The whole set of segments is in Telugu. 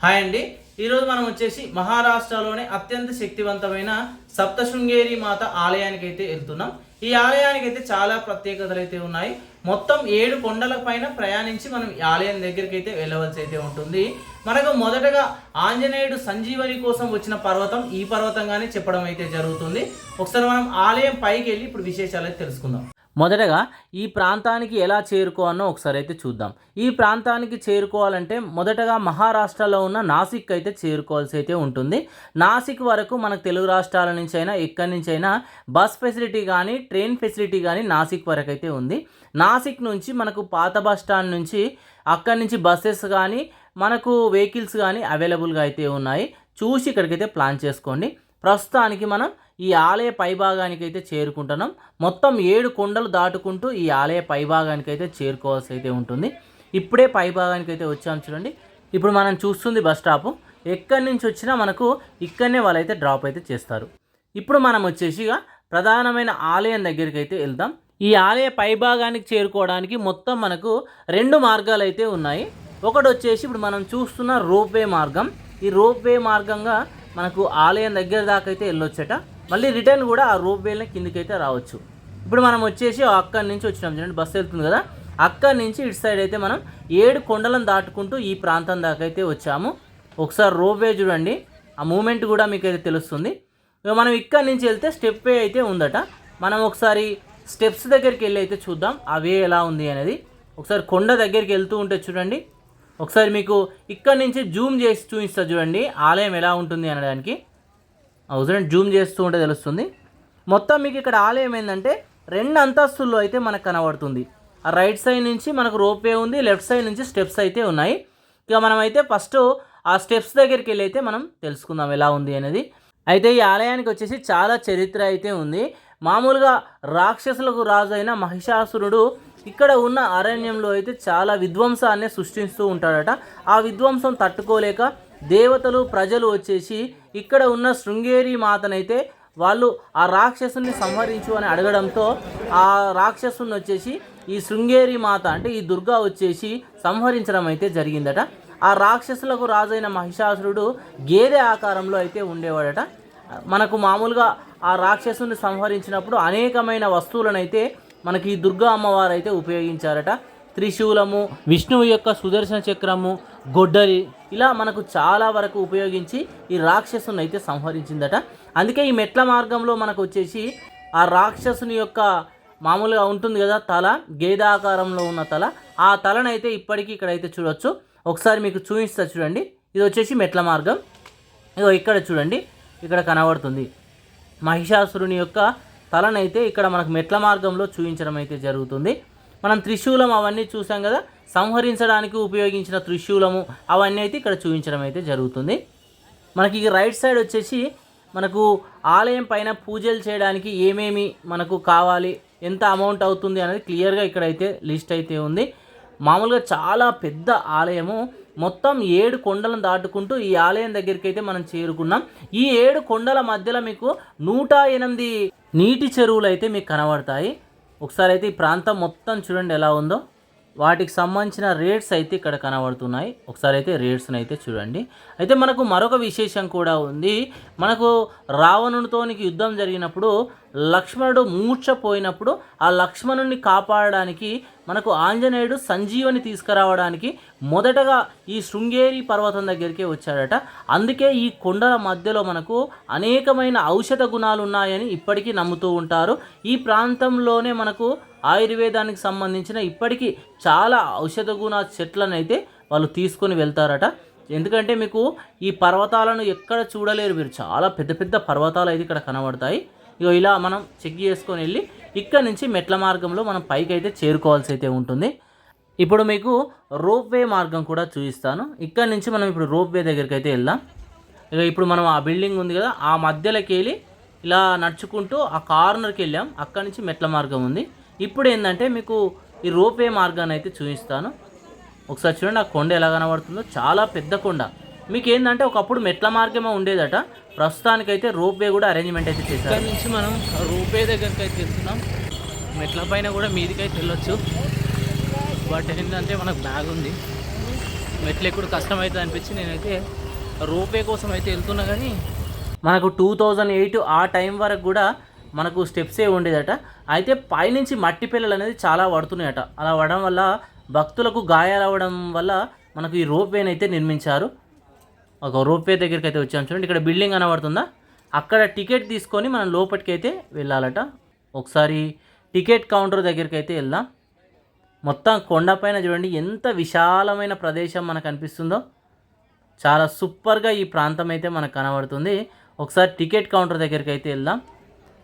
హాయ్ అండి. ఈరోజు మనం వచ్చేసి మహారాష్ట్రలోనే అత్యంత శక్తివంతమైన సప్తశృంగేరి మాత ఆలయానికి అయితే వెళ్తున్నాం. ఈ ఆలయానికి అయితే చాలా ప్రత్యేకతలు అయితే ఉన్నాయి. మొత్తం ఏడు కొండల పైన ప్రయాణించి మనం ఈ ఆలయం దగ్గరికి అయితే వెళ్ళవలసి అయితే ఉంటుంది. మనకు మొదటగా ఆంజనేయుడు సంజీవని కోసం వచ్చిన పర్వతం ఈ పర్వతంగానే చెప్పడం అయితే జరుగుతుంది. ఒకసారి మనం ఆలయం పైకి వెళ్ళి ఇప్పుడు విశేషాలు అయితే తెలుసుకుందాం. మొదటగా ఈ ప్రాంతానికి ఎలా చేరుకోవాలో ఒకసారి అయితే చూద్దాం. ఈ ప్రాంతానికి చేరుకోవాలంటే మొదటగా మహారాష్ట్రలో ఉన్న నాసిక్ అయితే చేరుకోవాల్సి అయితే ఉంటుంది. నాసిక్ వరకు మనకు తెలుగు రాష్ట్రాల నుంచి అయినా ఎక్కడి నుంచి అయినా బస్ ఫెసిలిటీ కానీ ట్రైన్ ఫెసిలిటీ కానీ నాసిక్ వరకు అయితే ఉంది. నాసిక్ నుంచి మనకు పాత బస్ స్టాండ్ నుంచి అక్కడి నుంచి బస్సెస్ కానీ మనకు వెహికల్స్ కానీ అవైలబుల్గా అయితే ఉన్నాయి. చూసి ఇక్కడికైతే ప్లాన్ చేసుకోండి. ప్రస్తుతానికి మనం ఈ ఆలయ పైభాగానికి అయితే చేరుకుంటున్నాం. మొత్తం ఏడు కొండలు దాటుకుంటూ ఈ ఆలయ పైభాగానికి అయితే చేరుకోవాల్సి అయితే ఉంటుంది. ఇప్పుడే పైభాగానికి అయితే వచ్చాం చూడండి. ఇప్పుడు మనం చూస్తుంది బస్ స్టాప్. ఎక్కడి నుంచి వచ్చినా మనకు ఇక్కడనే వాళ్ళైతే డ్రాప్ అయితే చేస్తారు. ఇప్పుడు మనం వచ్చేసి ఇక ప్రధానమైన ఆలయం దగ్గరికి అయితే వెళ్దాం. ఈ ఆలయ పైభాగానికి చేరుకోవడానికి మొత్తం మనకు రెండు మార్గాలు అయితే ఉన్నాయి. ఒకటి వచ్చేసి ఇప్పుడు మనం చూస్తున్న రోప్వే మార్గం. ఈ రోప్వే మార్గంగా మనకు ఆలయం దగ్గర దాకా అయితే వెళ్ళొచ్చట. మళ్ళీ రిటర్న్ కూడా ఆ రోప్ వేలో కిందికి అయితే రావచ్చు. ఇప్పుడు మనం వచ్చేసి అక్కడి నుంచి వచ్చినాం చూడండి బస్సు వెళ్తుంది కదా. అక్కడి నుంచి ఇటు సైడ్ అయితే మనం ఏడు కొండలను దాటుకుంటూ ఈ ప్రాంతం దాకా అయితే వచ్చాము. ఒకసారి రోప్ వే చూడండి ఆ మూమెంట్ కూడా మీకు అయితే తెలుస్తుంది. ఇక మనం ఇక్కడి నుంచి వెళ్తే స్టెప్ వే అయితే ఉందట. మనం ఒకసారి స్టెప్స్ దగ్గరికి వెళ్ళి అయితే చూద్దాం ఆ వే ఎలా ఉంది అనేది. ఒకసారి కొండ దగ్గరికి వెళ్తూ ఉంటే చూడండి ఒకసారి మీకు ఇక్కడి నుంచి జూమ్ చేసి చూపిస్తా చూడండి ఆలయం ఎలా ఉంటుంది అనడానికి అవసరం జూమ్ చేస్తూ ఉంటే తెలుస్తుంది. మొత్తం మీకు ఇక్కడ ఆలయం ఏంటంటే రెండు అంతస్తుల్లో అయితే మనకు కనబడుతుంది. ఆ రైట్ సైడ్ నుంచి మనకు రోప్వే ఉంది లెఫ్ట్ సైడ్ నుంచి స్టెప్స్ అయితే ఉన్నాయి. ఇక మనం అయితే ఫస్ట్ ఆ స్టెప్స్ దగ్గరికి వెళ్ళి అయితే మనం తెలుసుకుందాం ఎలా ఉంది అనేది. అయితే ఈ ఆలయానికి వచ్చేసి చాలా చరిత్ర అయితే ఉంది. మామూలుగా రాక్షసులకు రాజు అయిన మహిషాసురుడు ఇక్కడ ఉన్న అరణ్యంలో అయితే చాలా విధ్వంసాన్ని సృష్టిస్తూ ఉంటాడట. ఆ విధ్వంసం తట్టుకోలేక దేవతలు ప్రజలు వచ్చేసి ఇక్కడ ఉన్న శృంగేరి మాతనైతే వాళ్ళు ఆ రాక్షసుని సంహరించు అని అడగడంతో ఆ రాక్షసుని వచ్చేసి ఈ శృంగేరి మాత అంటే ఈ దుర్గా వచ్చేసి సంహరించడం అయితే జరిగిందట. ఆ రాక్షసులకు రాజైన మహిషాసురుడు గేదె ఆకారంలో అయితే ఉండేవాడట. మనకు మామూలుగా ఆ రాక్షసుని సంహరించినప్పుడు అనేకమైన వస్తువులను అయితే మనకి ఈ దుర్గా అమ్మవారు అయితే ఉపయోగించారట. త్రిశూలము విష్ణువు యొక్క సుదర్శన చక్రము గొడ్డలి ఇలా మనకు చాలా వరకు ఉపయోగించి ఈ రాక్షసుని అయితే సంహరించిందట. అందుకే ఈ మెట్ల మార్గంలో మనకు వచ్చేసి ఆ రాక్షసుని యొక్క మామూలుగా ఉంటుంది కదా తల గేదాకారంలో ఉన్న తల. ఆ తలనైతే ఇప్పటికీ ఇక్కడైతే చూడొచ్చు. ఒకసారి మీకు చూపిస్తా చూడండి. ఇది వచ్చేసి మెట్ల మార్గం. ఇదో ఇక్కడ చూడండి. ఇక్కడ కనబడుతుంది. మహిషాసురుని యొక్క తలనైతే ఇక్కడ మనకు మెట్ల మార్గంలో చూపించడం అయితే జరుగుతుంది. మనం త్రిశూలం అవన్నీ చూసాం కదా. సంహరించడానికి ఉపయోగించిన త్రిశూలము అవన్నీ అయితే ఇక్కడ చూపించడం అయితే జరుగుతుంది. మనకి రైట్ సైడ్ వచ్చేసి మనకు ఆలయం పైన పూజలు చేయడానికి ఏమేమి మనకు కావాలి ఎంత అమౌంట్ అవుతుంది అనేది క్లియర్గా ఇక్కడైతే లిస్ట్ అయితే ఉంది. మామూలుగా చాలా పెద్ద ఆలయము. మొత్తం ఏడు కొండలను దాటుకుంటూ ఈ ఆలయం దగ్గరికి అయితే మనం చేరుకున్నాం. ఈ ఏడు కొండల మధ్యలో మీకు నూట ఎనిమిది నీటి చెరువులు అయితే మీకు కనబడతాయి. ఒకసారి అయితే ఈ ప్రాంతం మొత్తం చూడండి ఎలా ఉందో. వాటికి సంబంధించిన రేట్స్ అయితే ఇక్కడ కనబడుతున్నాయి. ఒకసారి అయితే రేట్స్ని అయితే చూడండి. అయితే మనకు మరొక విశేషం కూడా ఉంది. మనకు రావణునితోనికి యుద్ధం జరిగినప్పుడు లక్ష్మణుడు మూర్ఛపోయినప్పుడు ఆ లక్ష్మణుణ్ణి కాపాడడానికి మనకు ఆంజనేయుడు సంజీవని తీసుకురావడానికి మొదటగా ఈ శృంగేరి పర్వతం దగ్గరికి వచ్చాడట. అందుకే ఈ కొండల మధ్యలో మనకు అనేకమైన ఔషధ గుణాలు ఉన్నాయని ఇప్పటికీ నమ్ముతూ ఉంటారు. ఈ ప్రాంతంలోనే మనకు ఆయుర్వేదానికి సంబంధించిన ఇప్పటికీ చాలా ఔషధ గుణ చెట్లను అయితే వాళ్ళు తీసుకొని వెళ్తారట. ఎందుకంటే మీకు ఈ పర్వతాలను ఎక్కడ చూడలేరు మీరు చాలా పెద్ద పెద్ద పర్వతాలు అయితే ఇక్కడ కనబడతాయి. ఇగో ఇలా మనం చెక్ చేసుకొని వెళ్ళి ఇక్కడ నుంచి మెట్ల మార్గంలో మనం పైకి అయితే చేరుకోవాల్సి అయితే ఉంటుంది. ఇప్పుడు మీకు రోప్ వే మార్గం కూడా చూపిస్తాను. ఇక్కడ నుంచి మనం ఇప్పుడు రోప్ వే దగ్గరికి అయితే వెళ్దాం. ఇక ఇప్పుడు మనం ఆ బిల్డింగ్ ఉంది కదా ఆ మధ్యలోకి వెళ్ళి ఇలా నడుచుకుంటూ ఆ కార్నర్కి వెళ్ళాం. అక్కడ నుంచి మెట్ల మార్గం ఉంది. ఇప్పుడు ఏంటంటే మీకు ఈ రోప్ మార్గాన్ని అయితే చూపిస్తాను. ఒకసారి చూడండి ఆ కొండ ఎలా కనబడుతుందో. చాలా పెద్ద కొండ. మీకు ఏంటంటే ఒకప్పుడు మెట్ల మార్గమే ఉండేదట. ప్రస్తుతానికైతే రోప్ వే కూడా అరేంజ్మెంట్ అయితే చేశారు. ఇక్కడ నుంచి మనం రోప్ వే దగ్గరికి అయితే వెళ్తున్నాం. మెట్ల పైన కూడా మీదికి అయితే వెళ్ళొచ్చు. బట్ ఏంటంటే మనకు బ్యాగ్ ఉంది. మెట్లు ఎక్కుడు కష్టం అవుతుంది అనిపించి నేనైతే రోపే కోసం అయితే వెళ్తున్నా కానీ మనకు టూ థౌజండ్ ఎయిట్ ఆ టైం వరకు కూడా మనకు స్టెప్సే ఉండేదట. అయితే పైనుంచి మట్టి పిల్లలు అనేది చాలా పడుతున్నాయట అలా పడడం వల్ల భక్తులకు గాయాలు అవ్వడం వల్ల మనకు ఈ రోప్వేని అయితే నిర్మించారు. ఒక రోప్వే దగ్గరికి అయితే వచ్చాము చూడండి. ఇక్కడ బిల్డింగ్ కనబడుతుందా? అక్కడ టికెట్ తీసుకొని మనం లోపలికి అయితే వెళ్ళాలట. ఒకసారి టికెట్ కౌంటర్ దగ్గరికి అయితే వెళ్దాం. మొత్తం కొండపైన చూడండి. ఎంత విశాలమైన ప్రదేశం మనకు అనిపిస్తుందో. చాలా సూపర్గా ఈ ప్రాంతం అయితే మనకు కనబడుతుంది. ఒకసారి టికెట్ కౌంటర్ దగ్గరికి అయితే వెళ్దాం.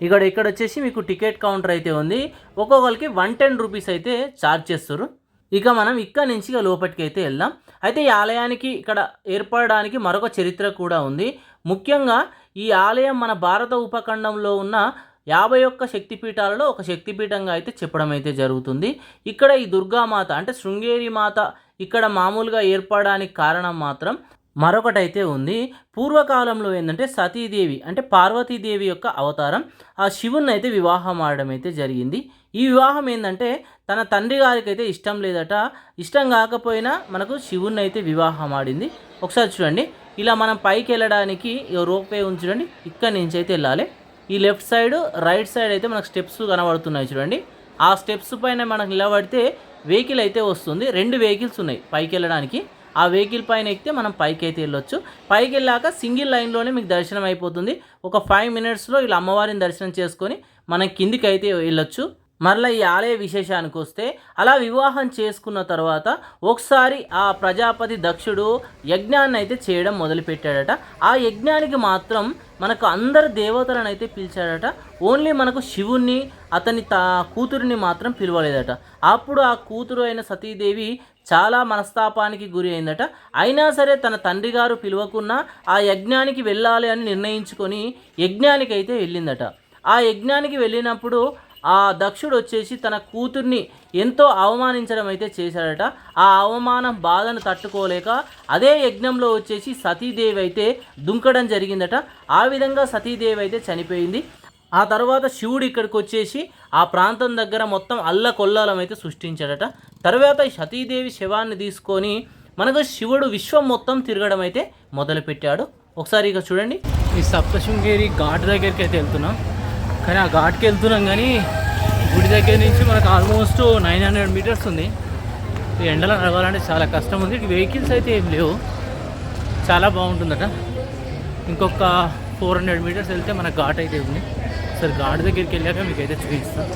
ఇక్కడ ఇక్కడ వచ్చేసి మీకు టికెట్ కౌంటర్ అయితే ఉంది. ఒక్కొక్కరికి వన్ టెన్ రూపీస్ అయితే ఛార్జ్ చేస్తారు. ఇక మనం ఇక్కడ నుంచి ఇక లోపలికి అయితే వెళ్దాం. అయితే ఈ ఆలయానికి ఇక్కడ ఏర్పడడానికి మరొక చరిత్ర కూడా ఉంది. ముఖ్యంగా ఈ ఆలయం మన భారత ఉపఖండంలో ఉన్న యాభై ఒక్క శక్తిపీఠాలలో ఒక శక్తిపీఠంగా అయితే చెప్పడం అయితే జరుగుతుంది. ఇక్కడ ఈ దుర్గామాత అంటే శృంగేరి మాత ఇక్కడ మామూలుగా ఏర్పడడానికి కారణం మాత్రం మరొకటైతే ఉంది. పూర్వకాలంలో ఏంటంటే సతీదేవి అంటే పార్వతీదేవి యొక్క అవతారం ఆ శివుని అయితే వివాహం ఆడడం అయితే జరిగింది. ఈ వివాహం ఏంటంటే తన తండ్రి గారికి అయితే ఇష్టం లేదట. ఇష్టం కాకపోయినా మనకు శివుని అయితే వివాహం ఆడింది. ఒకసారి చూడండి. ఇలా మనం పైకి వెళ్ళడానికి రోపే ఉంచండి ఇక్కడి నుంచి అయితే వెళ్ళాలి. ఈ లెఫ్ట్ సైడ్ రైట్ సైడ్ అయితే మనకు స్టెప్స్ కనబడుతున్నాయి చూడండి. ఆ స్టెప్స్ పైన మనకు నిలబడితే వెహికల్ అయితే వస్తుంది. రెండు వెహికల్స్ ఉన్నాయి పైకి వెళ్ళడానికి. ఆ వెహికల్ పైన ఎక్కితే మనం పైకి అయితే వెళ్ళొచ్చు. పైకి వెళ్ళాక సింగిల్ లైన్లోనే మీకు దర్శనం అయిపోతుంది. ఒక ఫైవ్ మినిట్స్లో ఇలా అమ్మవారిని దర్శనం చేసుకొని మనం కిందికి అయితే వెళ్ళొచ్చు. మరలా ఈ ఆలయ విశేషానికి వస్తే అలా వివాహం చేసుకున్న తర్వాత ఒకసారి ఆ ప్రజాపతి దక్షుడు యజ్ఞాన్ని అయితే చేయడం మొదలుపెట్టాడట. ఆ యజ్ఞానికి మాత్రం మనకు అందరు దేవతలను అయితే పిలిచాడట. ఓన్లీ మనకు శివుణ్ణి అతని తా కూతురిని మాత్రం పిలవలేదట. అప్పుడు ఆ కూతురు అయిన సతీదేవి చాలా మనస్తాపానికి గురి అయిందట. అయినా సరే తన తండ్రి గారు పిలవకున్నా ఆ యజ్ఞానికి వెళ్ళాలి అని నిర్ణయించుకొని యజ్ఞానికి అయితే వెళ్ళిందట. ఆ యజ్ఞానికి వెళ్ళినప్పుడు ఆ దక్షుడు వచ్చేసి తన కూతుర్ని ఎంతో అవమానించడం అయితే చేశాడట. ఆ అవమానం బాధను తట్టుకోలేక అదే యజ్ఞంలో వచ్చేసి సతీదేవి అయితే దుంకడం జరిగిందట. ఆ విధంగా సతీదేవి అయితే చనిపోయింది. ఆ తర్వాత శివుడు ఇక్కడికి వచ్చేసి ఆ ప్రాంతం దగ్గర మొత్తం అల్ల కొల్లాలం అయితే సృష్టించాడట. తర్వాత ఈ సతీదేవి శవాన్ని తీసుకొని మనకు శివుడు విశ్వం మొత్తం తిరగడం అయితే మొదలుపెట్టాడు. ఒకసారి ఇక చూడండి. ఈ సప్తశృంగేరి ఘాట్ దగ్గరికి అయితే వెళ్తున్నాం. కానీ ఆ ఘాట్కి వెళ్తున్నాం కానీ గుడి దగ్గర నుంచి మనకు ఆల్మోస్ట్ నైన్ హండ్రెడ్ మీటర్స్ ఉంది. ఈ ఎండలో నడవాలంటే చాలా కష్టం ఉంది. వెహికల్స్ అయితే ఏం లేవు. చాలా బాగుంటుందట. ఇంకొక ఫోర్ హండ్రెడ్ మీటర్స్ వెళ్తే మన ఘాట్ అయితే ఉంది. సరే ఘాట్ దగ్గరికి వెళ్ళాక మీకు అయితే చూపిస్తాను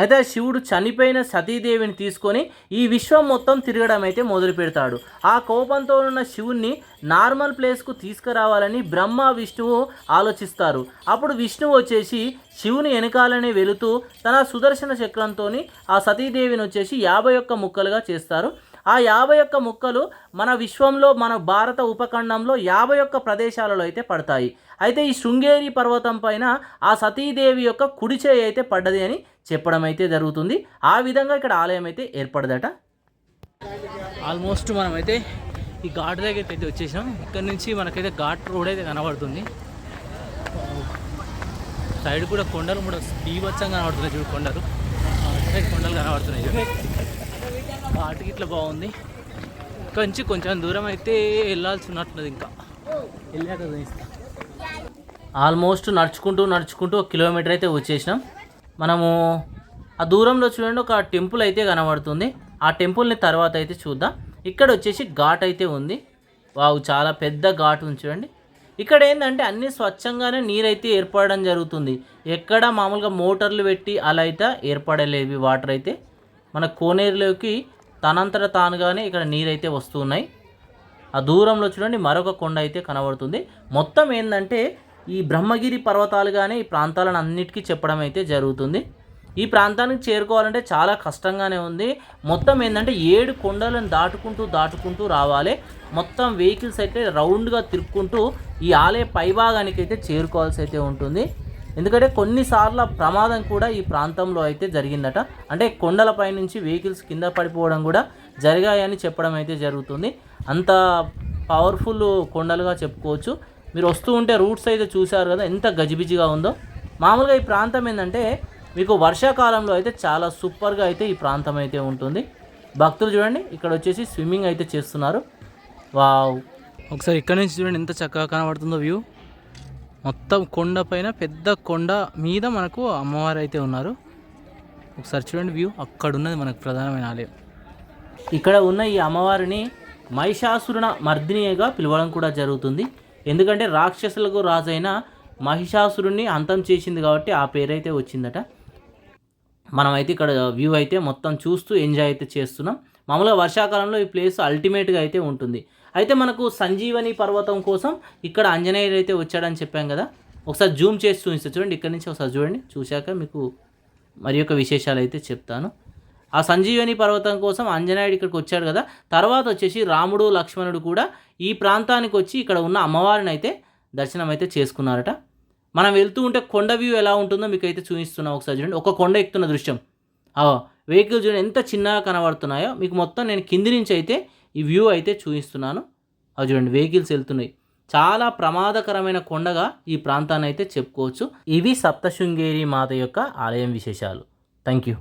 అయితే ఆ శివుడు చనిపోయిన సతీదేవిని తీసుకొని ఈ విశ్వం మొత్తం తిరగడం అయితే మొదలు పెడతాడు. ఆ కోపంతో ఉన్న శివుణ్ణి నార్మల్ ప్లేస్కు తీసుకురావాలని బ్రహ్మ విష్ణువు ఆలోచిస్తారు. అప్పుడు విష్ణువు వచ్చేసి శివుని వెనకాలనే వెళుతూ తన సుదర్శన చక్రంతో ఆ సతీదేవిని వచ్చేసి యాభై ఒక్క ముక్కలుగా చేస్తారు. ఆ యాభై ఒక్క ముక్కలు మన విశ్వంలో మన భారత ఉపఖండంలో యాభై ఒక్క ప్రదేశాలలో అయితే పడతాయి. అయితే ఈ శృంగేరి పర్వతం పైన ఆ సతీదేవి యొక్క కుడిచేయి అయితే పడ్డది అని చెప్పడం అయితే జరుగుతుంది. ఆ విధంగా ఇక్కడ ఆలయం అయితే ఏర్పడదట. ఆల్మోస్ట్ మనమైతే ఈ ఘాట్ దగ్గరికి అయితే వచ్చేసాం. ఇక్కడ నుంచి మనకైతే ఘాట్ రోడ్ అయితే కనబడుతుంది. సైడ్ కూడా కొండలు కూడా బీభత్సంగా కనబడుతున్నాయి చూడు కొండలు. కొండలు కనబడుతున్నాయి చూడు. ఘాట్ ఇట్లా బాగుంది. కొంచెం కొంచెం దూరం అయితే వెళ్ళాల్సి ఉన్నట్లుంది ఇంకా. వెళ్ళాక ఆల్మోస్ట్ నడుచుకుంటూ నడుచుకుంటూ ఒక కిలోమీటర్ అయితే వచ్చేసినాం. మనము ఆ దూరంలో చూడండి ఒక టెంపుల్ అయితే కనబడుతుంది. ఆ టెంపుల్ని తర్వాత అయితే చూద్దాం. ఇక్కడ వచ్చేసి ఘాట్ అయితే ఉంది. వావు చాలా పెద్ద ఘాట్ ఉంది చూడండి. ఇక్కడ ఏంటంటే అన్ని స్వచ్ఛంగానే నీరైతే ఏర్పడడం జరుగుతుంది. ఎక్కడ మామూలుగా మోటార్లు పెట్టి అలా అయితే ఏర్పడలేవి వాటర్ అయితే. మన కోనేరులోకి తనంతట తానుగానే ఇక్కడ నీరైతే వస్తున్నాయి. ఆ దూరంలో చూడండి మరొక కొండ అయితే కనబడుతుంది. మొత్తం ఏంటంటే ఈ బ్రహ్మగిరి పర్వతాలుగానే ఈ ప్రాంతాలను అన్నిటికీ చెప్పడం అయితే జరుగుతుంది. ఈ ప్రాంతానికి చేరుకోవాలంటే చాలా కష్టంగానే ఉంది. మొత్తం ఏంటంటే ఏడు కొండలను దాటుకుంటూ దాటుకుంటూ రావాలి. మొత్తం వెహికల్స్ అయితే రౌండ్గా తిరుక్కుంటూ ఈ ఆలయ పైభాగానికి అయితే చేరుకోవాల్సి అయితే ఉంటుంది. ఎందుకంటే కొన్నిసార్లు ప్రమాదం కూడా ఈ ప్రాంతంలో అయితే జరిగిందట. అంటే కొండలపై నుంచి వెహికల్స్ కింద పడిపోవడం కూడా జరిగాయని చెప్పడం అయితే జరుగుతుంది. అంత పవర్ఫుల్ కొండలుగా చెప్పుకోవచ్చు. మీరు వస్తూ ఉంటే రూట్స్ అయితే చూశారు కదా ఎంత గజిబిజిగా ఉందో. మామూలుగా ఈ ప్రాంతం ఏంటంటే మీకు వర్షాకాలంలో అయితే చాలా సూపర్గా అయితే ఈ ప్రాంతం అయితే ఉంటుంది. భక్తులు చూడండి ఇక్కడ వచ్చేసి స్విమ్మింగ్ అయితే చేస్తున్నారు. వావ్. ఒకసారి ఇక్కడ నుంచి చూడండి ఎంత చక్కగా కనబడుతుందో వ్యూ. మొత్తం కొండ పైన పెద్ద కొండ మీద మనకు అమ్మవారు అయితే ఉన్నారు. ఒకసారి చూడండి వ్యూ అక్కడ ఉన్నది మనకు ప్రధానమైన ఆలయం. ఇక్కడ ఉన్న ఈ అమ్మవారిని మహిషాసురుణ మర్దినిగా పిలవడం కూడా జరుగుతుంది. ఎందుకంటే రాక్షసులకు రాజైన మహిషాసురుణ్ణి అంతం చేసింది కాబట్టి ఆ పేరైతే వచ్చిందట. మనమైతే ఇక్కడ వ్యూ అయితే మొత్తం చూస్తూ ఎంజాయ్ అయితే చేస్తున్నాం. మామూలుగా వర్షాకాలంలో ఈ ప్లేస్ అల్టిమేట్గా అయితే ఉంటుంది. అయితే మనకు సంజీవని పర్వతం కోసం ఇక్కడ ఆంజనేయుడు అయితే వచ్చాడని చెప్పాం కదా. ఒకసారి జూమ్ చేసి చూపిస్తాను చూడండి ఇక్కడ నుంచి ఒకసారి చూడండి. చూశాక మీకు మరి యొక్క విశేషాలు అయితే చెప్తాను. ఆ సంజీవని పర్వతం కోసం ఆంజనేయుడు ఇక్కడికి వచ్చాడు కదా. తర్వాత వచ్చేసి రాముడు లక్ష్మణుడు కూడా ఈ ప్రాంతానికి వచ్చి ఇక్కడ ఉన్న అమ్మవారిని అయితే దర్శనం అయితే చేసుకున్నారట. మనం వెళ్తూ ఉంటే కొండ వ్యూ ఎలా ఉంటుందో మీకు అయితే చూపిస్తున్నాం ఒకసారి చూడండి. ఒక కొండ ఎక్కుతున్న దృశ్యం. వెహికల్ చూడండి ఎంత చిన్నగా కనబడుతున్నాయో. మీకు మొత్తం నేను కింది నుంచి అయితే ఈ వ్యూ అయితే చూపిస్తున్నాను. అవి చూడండి వెహికల్స్ వెళ్తున్నాయి. చాలా ప్రమాదకరమైన కొండగా ఈ ప్రాంతాన్ని అయితే చెప్పుకోవచ్చు. ఇవి సప్తశృంగేరి మాత యొక్క ఆలయం విశేషాలు. Thank you